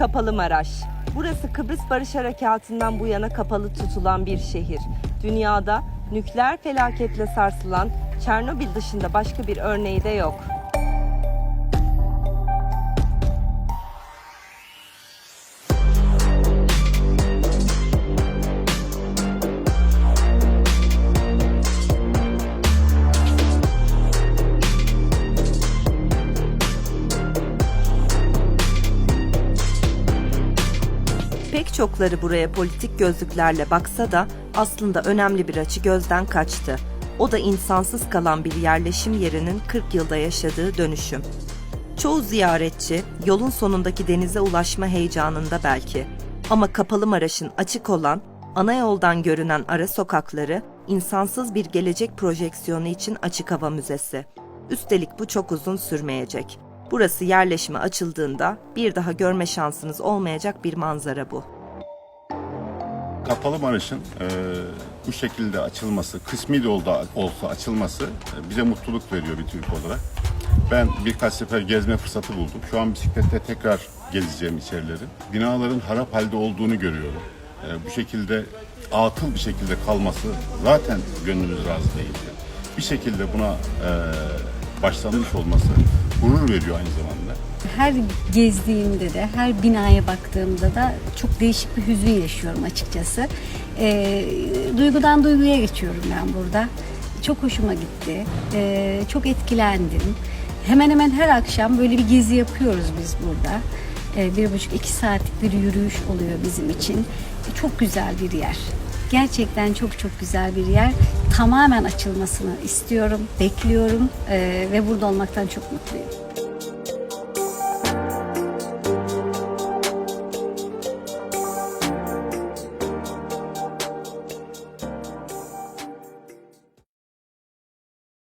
Kapalı Maraş. Burası Kıbrıs Barış Harekatı'ndan bu yana kapalı tutulan bir şehir. Dünyada nükleer felaketle sarsılan Çernobil dışında başka bir örneği de yok. Pek çokları buraya politik gözlüklerle baksa da aslında önemli bir açı gözden kaçtı. O da insansız kalan bir yerleşim yerinin 40 yılda yaşadığı dönüşüm. Çoğu ziyaretçi yolun sonundaki denize ulaşma heyecanında belki. Ama Kapalı Maraş'ın açık olan, ana yoldan görünen ara sokakları insansız bir gelecek projeksiyonu için açık hava müzesi. Üstelik bu çok uzun sürmeyecek. Burası yerleşime açıldığında bir daha görme şansınız olmayacak bir manzara bu. Kapalı Maraş'ın e, bu şekilde açılması, kısmi de olda, olsa açılması e, bize mutluluk veriyor bir Türk olarak. Ben birkaç sefer gezme fırsatı buldum. Şu an bisiklette tekrar gezeceğim içerileri. Binaların harap halde olduğunu görüyorum. E, bu şekilde atıl bir şekilde kalması zaten gönlümüz razı değildi. Bir şekilde buna e, başlanmış olması gurur veriyor aynı zamanda. Her gezdiğimde de, her binaya baktığımda da çok değişik bir hüzün yaşıyorum açıkçası. Ee, duygudan duyguya geçiyorum ben burada. Çok hoşuma gitti. Ee, çok etkilendim. Hemen hemen her akşam böyle bir gezi yapıyoruz biz burada. Ee, bir buçuk iki saatlik bir yürüyüş oluyor bizim için. Çok güzel bir yer. Gerçekten çok çok güzel bir yer. Tamamen açılmasını istiyorum, bekliyorum ee, ve burada olmaktan çok mutluyum.